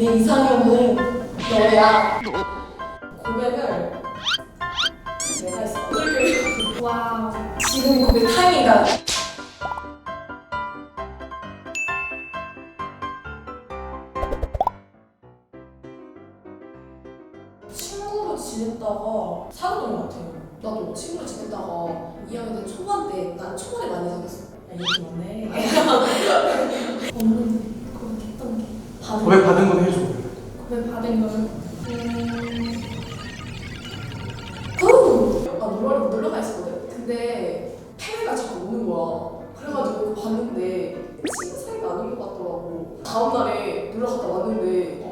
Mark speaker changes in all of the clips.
Speaker 1: 내 이상형은 너야.
Speaker 2: 고백을 내가 했어.
Speaker 3: 와우.
Speaker 1: 지금이 고백 타임이다.
Speaker 2: 친구로 지냈다가 사귀었던 것 같아요.
Speaker 4: 나도 친구를 지냈다가 2학년 때 초반 때 난 초반에 많이 사귀었어.
Speaker 2: 야, 얘기 많네.
Speaker 3: 없는데 고백했던 게.
Speaker 1: 받은
Speaker 5: 건 해줘.
Speaker 3: 고백 받은 거는? 음.
Speaker 4: 아 놀러 놀러 가 있었거든. 근데 태미가 자꾸 오는 거야. 그래가지고 그거 봤는데 친구 사이가 아닌 것 같더라고. 다음 날에 놀러 갔다 왔는데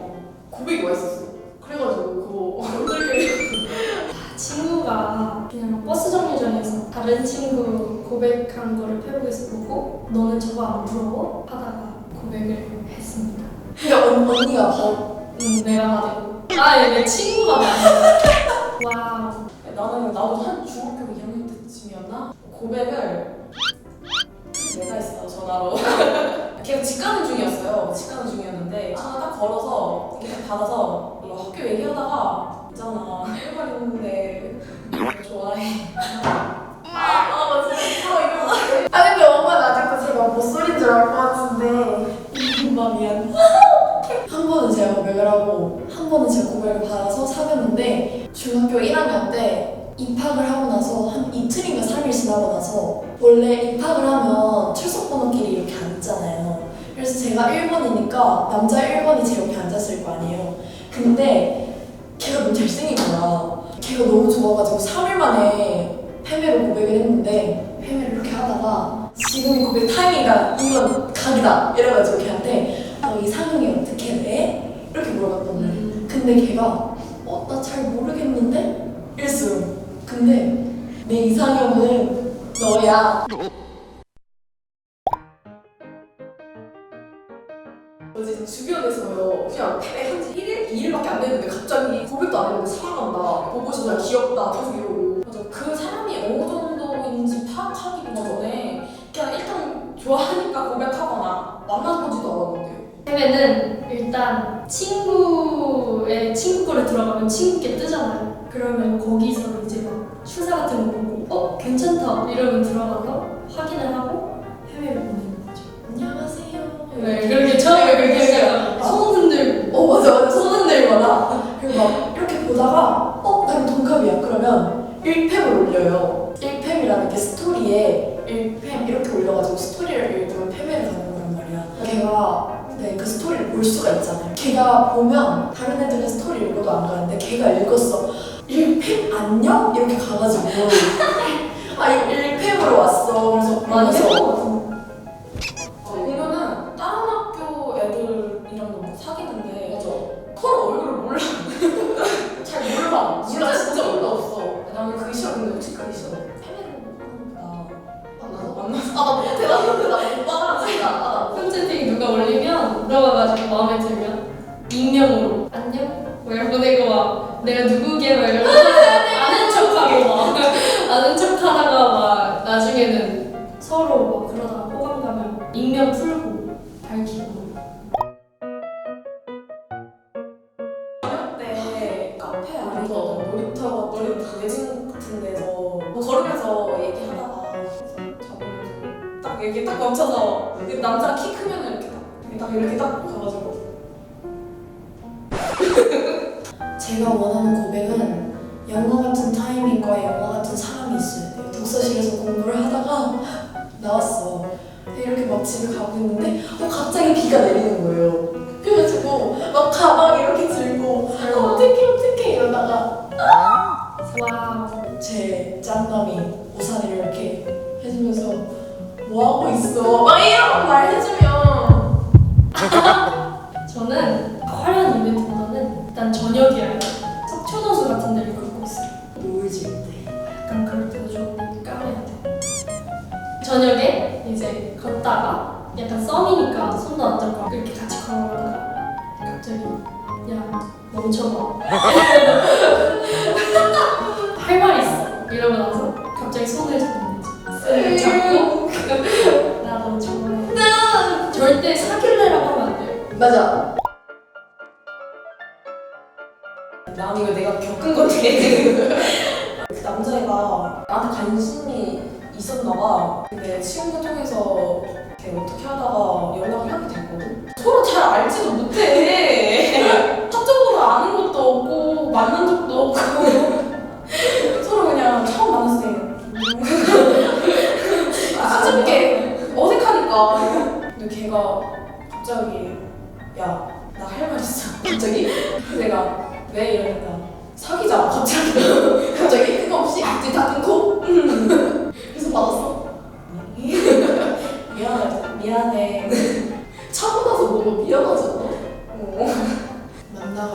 Speaker 4: 고백이 와 있었어. 그래가지고 그거 어떻게
Speaker 3: 친구가 그냥 버스 정류장에서 다른 친구 고백한 거를 페북에서 보고 너는 저거 안 부러워? 하다가 고백을 했습니다.
Speaker 1: 근데 언, 언니가 받
Speaker 3: 응, 내가 받은 아, 얘 내 친구가 받은 와우.
Speaker 2: 나는 나도 한 중학교 2학년 때쯤이었나 고백을 내가 했어 전화로. 걔가 집 가는 중이었어요. 집 가는 중이었는데 전화 딱 걸어서 이렇게 딱 받아서 뭐 학교 얘기하다가 있잖아 1번 있는데 너 좋아해. 아아 진짜 이거
Speaker 1: 아 근데 엄마 나중에 제가 못소린 줄알 것 같은데 엄마 미안 한 번은 제가 고백을 하고 한 번은 제가 고백을 받아서 사귀었는데 중학교 1학년 때 입학을 하고 나서 한 이틀인가 3일 지나고 나서 원래 입학을 하면 출석 번호끼리 이렇게 앉잖아요. 그래서 제가 1번이니까 남자 1번이 제 옆에 앉았을 거 아니에요. 근데 걔가 너무 잘생긴 거야. 걔가 너무 좋아가지고 3일 만에 패배로 고백을 했는데 패배를 이렇게 하다가 지금이 고백 타임이다. 이건 각이다. 이래가지고 걔한테 너 이상형이 어떻게 돼? 이렇게 물어봤던 거예요 근데 걔가 어 나 잘 모르겠는데? 이랬어요. 근데 내 이상형은 너야.
Speaker 4: 뭐지 주변에서요. 그냥 한지 1일, 2일밖에 안 됐는데 갑자기 고백도 안 했는데 사랑한다. 보고 싶다. 귀엽다. 계속 이러고.
Speaker 2: 맞아. 그 사람이 어느 정도인지 파악하기도 전에 그냥 일단 좋아하니까 고백하거나
Speaker 4: 만나보지도 않았는데.
Speaker 3: 해외는 일단 친구의 친구 거를 들어가면 친구께 뜨잖아요. 그러면 거기서 이제 막 추사 같은 거 보고 어 괜찮다. 이러면 들어가서 확인을 하고 해외를 보내는 거죠.
Speaker 1: 안녕하세요.
Speaker 3: 네 그렇게 처음에 그렇게 약간 손 흔들고
Speaker 1: 어 맞아 맞아. 손 흔들거나 그리고 막 이렇게 보다가 어 나랑 동갑이야. 그러면 1팸을 올려요. 1팸이라는 게 스토리에 1팸 이렇게 올려가지고 스토리를 읽으면 팸을 가는 거란 말이야. 걔가 네, 그 스토리를 볼 수가 있잖아요. 걔가 보면 다른 애들은 스토리 읽어도 안 가는데 걔가 읽었어 1팸 안녕? 이렇게 가가지고. 아 이거 1팸으로 왔어. 그래서
Speaker 3: 많이 해본 내가 누구게 막 이러면서 아는 척하고 막 아는 척하다가 막 나중에는 서로 막 그러다가 호감 가면 익명 풀고 밝히고.
Speaker 2: 때 카페 안에서 놀이터 놀이터 외진 같은 데서 뭐 걸으면서 얘기하다가 딱 얘기 딱 멈춰서 그 남자 키 크면 이렇게 딱, 딱 이렇게 딱 가가지고
Speaker 1: 제가 원하는 고백은 영화 같은 타이밍과 영화 같은 사람이 있어야 돼요. 독서실에서 공부를 하다가 나왔어. 이렇게 막 집에 가고 있는데 어, 갑자기 비가 내리는 거예요. 그래가지고 막 가방 이렇게 들고 어, 어떡해 어떡해 이러다가
Speaker 3: 와우
Speaker 1: 제 짱남이 우산을 이렇게 해주면서 뭐 하고 있어? 막 이런 말 해주면
Speaker 3: 일단 저녁이야 석촌호수 같은 데를 걷고 있어요.
Speaker 1: 노을 질 때.
Speaker 3: 약간 그럴 때도 좋은데 까매야 돼. 저녁에 이제 걷다가 약간 썸이니까 손도 안 잡고 이렇게 같이 걸어가다가 갑자기 야 멈춰봐. 할 말 있어. 이러고 나서 갑자기 손을 잡는 거지. 손을 잡고 나 너 좋아해 절대 사귈래라고 하면 안 돼요.
Speaker 1: 맞아.
Speaker 2: 난 이거 내가 겪은 건데 그 남자애가 나한테 관심이 있었나 봐. 근데 친구 통해서 이렇게 어떻게 하다가 연락을 하게 됐거든? 서로 잘 알지도 못해. 사적으로 아는 것도 없고 만난 적도 없고. 서로 그냥 처음 만났을 때. 수줍게 어색하니까. 근데 걔가 갑자기 야 나 할 말 있어.
Speaker 1: 갑자기?
Speaker 2: 내가 왜 이러니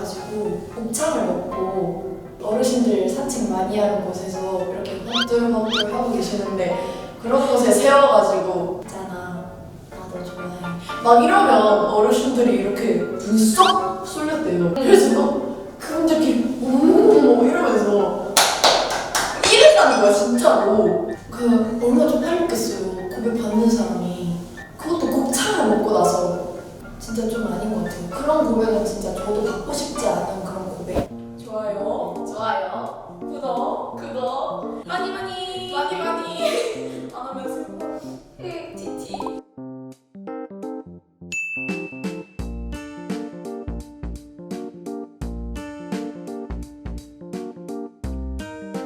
Speaker 1: 만나가지고 곱창을 먹고 어르신들 산책 많이 하는 곳에서 이렇게 헛들헛들 하고 계시는데 그런 곳에 세워가지고 있잖아. 나도 좋아해. 막 이러면 어르신들이 이렇게 눈이 쏙 쏠렸대요. 그래서 막 그분들끼리 어머머머 이러면서 이랬다는 거야 진짜로. 그 얼마나 좀 팔렸겠어요. 고백 받는 사람이. 그것도 곱창을 먹고 나서 진짜 좀 아닌 것 같아요. 그런 고백은 진짜 저도 받고 싶지 않은